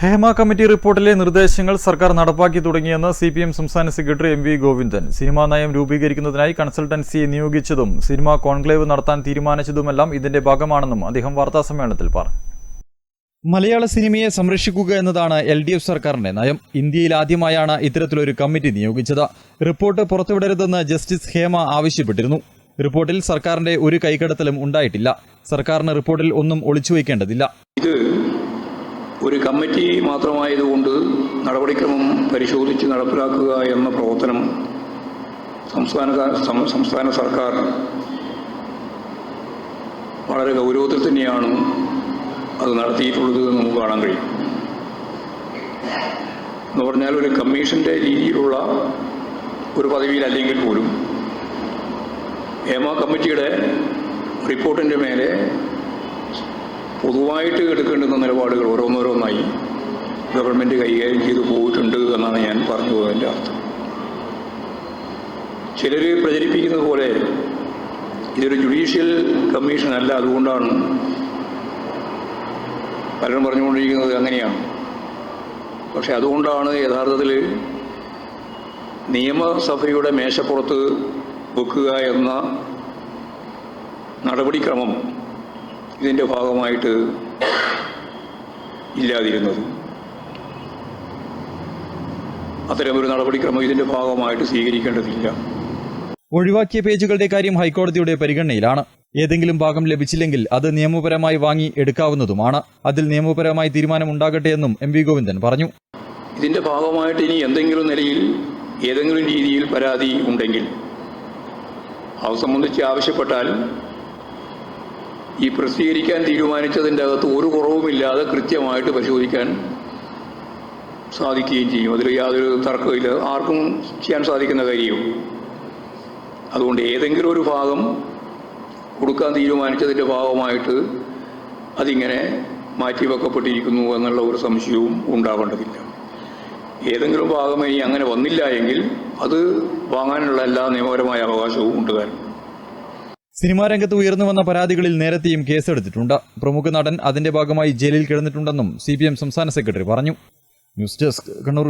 Hema committee റിപ്പോർട്ടിലെ നിർദ്ദേശങ്ങൾ സർക്കാർ നടപ്പാക്കി തുടങ്ങിയെന്ന് സി പി എം സംസ്ഥാന secretary M V Govindan. Cinema നയം രൂപീകരിക്കുന്നതിനായി കൺസൾട്ടൻസിയെ നിയോഗിച്ചതും സിനിമാ കോൺക്ലേവ് നടത്താൻ തീരുമാനിച്ചതുമെല്ലാം ഇതിന്റെ ഭാഗമാണെന്നും അദ്ദേഹം വാർത്താസമ്മേളനത്തിൽ പറഞ്ഞു. മലയാള സിനിമയെ സംരക്ഷിക്കുക എന്നതാണ് എൽ ഡി എഫ് സർക്കാരിന്റെ നയം. ഇന്ത്യയിൽ ആദ്യമായാണ് ഇത്തരത്തിലൊരു കമ്മിറ്റി നിയോഗിച്ചത്. റിപ്പോർട്ട് പുറത്തുവിടരുതെന്ന് ജസ്റ്റിസ് ഹേമ ആവശ്യപ്പെട്ടിരുന്നു. റിപ്പോർട്ടിൽ സർക്കാരിന്റെ ഒരു കൈകടത്തലും ഉണ്ടായിട്ടില്ല. സർക്കാരിന് റിപ്പോർട്ടിൽ ഒന്നും ഒളിച്ചുവെക്കേണ്ടതില്ല ഇത് ഒരു കമ്മിറ്റി മാത്രമായതുകൊണ്ട് നടപടിക്രമം പരിശോധിച്ച് നടപ്പിലാക്കുക എന്ന പ്രവർത്തനം സംസ്ഥാന സംസ്ഥാന സർക്കാർ വളരെ ഗൗരവത്തിൽ തന്നെയാണ് അത് നടത്തിയിട്ടുള്ളത് എന്ന് നമുക്ക് കാണാൻ കഴിയും. എന്ന് പറഞ്ഞാൽ ഒരു കമ്മീഷന്റെ രീതിയിലുള്ള ഒരു പദവിയിലല്ലെങ്കിൽ പോലും ഹേമ കമ്മിറ്റിയുടെ റിപ്പോർട്ടിന്റെ മേലെ പൊതുവായിട്ട് എടുക്കേണ്ടുന്ന നിലപാടുകൾ ഓരോന്നോരോന്നായി ഗവൺമെന്റ് കൈകാര്യം ചെയ്തു പോയിട്ടുണ്ട് എന്നാണ് ഞാൻ പറഞ്ഞു പോയതിന്റെ അർത്ഥം. ചിലർ പ്രചരിപ്പിക്കുന്നത് പോലെ ഇതൊരു ജുഡീഷ്യൽ കമ്മീഷൻ അല്ല അതുകൊണ്ടാണ് പലരും പറഞ്ഞുകൊണ്ടിരിക്കുന്നത് അങ്ങനെയാണ്. പക്ഷെ അതുകൊണ്ടാണ് യഥാർത്ഥത്തിൽ നിയമസഭയുടെ മേശപ്പുറത്ത് വെക്കുക എന്ന നടപടിക്രമം ഇതിന്റെ ഭാഗമായിട്ട് ഇല്ലാതിരുന്നത്. അത്തരമൊരു നടപടിക്രമം ഇതിന്റെ ഭാഗമായിട്ട് സ്വീകരിക്കേണ്ടതില്ല. ഒഴിവാക്കിയ പേജുകളുടെ കാര്യം ഹൈക്കോടതിയുടെ പരിഗണനയിലാണ്. ഏതെങ്കിലും ഭാഗം ലഭിച്ചില്ലെങ്കിൽ അത് നിയമപരമായി വാങ്ങി എടുക്കാവുന്നതുമാണ്. അതിൽ നിയമപരമായി തീരുമാനമുണ്ടാകട്ടെ എന്നും എം വി ഗോവിന്ദൻ പറഞ്ഞു. ഇതിന്റെ ഭാഗമായിട്ട് ഇനി എന്തെങ്കിലും നിലയിൽ ഏതെങ്കിലും രീതിയിൽ പരാതി ഉണ്ടെങ്കിൽ അത് സംബന്ധിച്ച് ആവശ്യപ്പെട്ടാൽ ഈ പ്രസിദ്ധീകരിക്കാൻ തീരുമാനിച്ചതിന്റെ അകത്ത് ഒരു കുറവുമില്ലാതെ കൃത്യമായിട്ട് പരിശോധിക്കാൻ സാധിക്കുകയും ചെയ്യും. അതിൽ യാതൊരു തർക്കമില്ല ആർക്കും ചെയ്യാൻ സാധിക്കുന്ന കാര്യവും. അതുകൊണ്ട് ഏതെങ്കിലും ഒരു ഭാഗം കൊടുക്കാൻ തീരുമാനിച്ചതിന്റെ ഭാഗമായിട്ട് അതിങ്ങനെ മാറ്റിവെക്കപ്പെട്ടിരിക്കുന്നു എന്നുള്ള ഒരു സംശയവും ഉണ്ടാവേണ്ടതില്ല. ഏതെങ്കിലും ഭാഗം ഇനി അങ്ങനെ വന്നില്ല എങ്കിൽ അത് വാങ്ങാനുള്ള എല്ലാ നിയമപരമായ അവകാശവും ഉണ്ട് താനും സിനിമാ രംഗത്ത് ഉയർന്നു വന്ന പരാതികളിൽ നേരത്തെയും കേസെടുത്തിട്ടുണ്ട്. പ്രമുഖ നടൻ അതിന്റെ ഭാഗമായി ജയിലിൽ കിടന്നിട്ടുണ്ടെന്നും സി സംസ്ഥാന സെക്രട്ടറി പറഞ്ഞു. News desk Kannur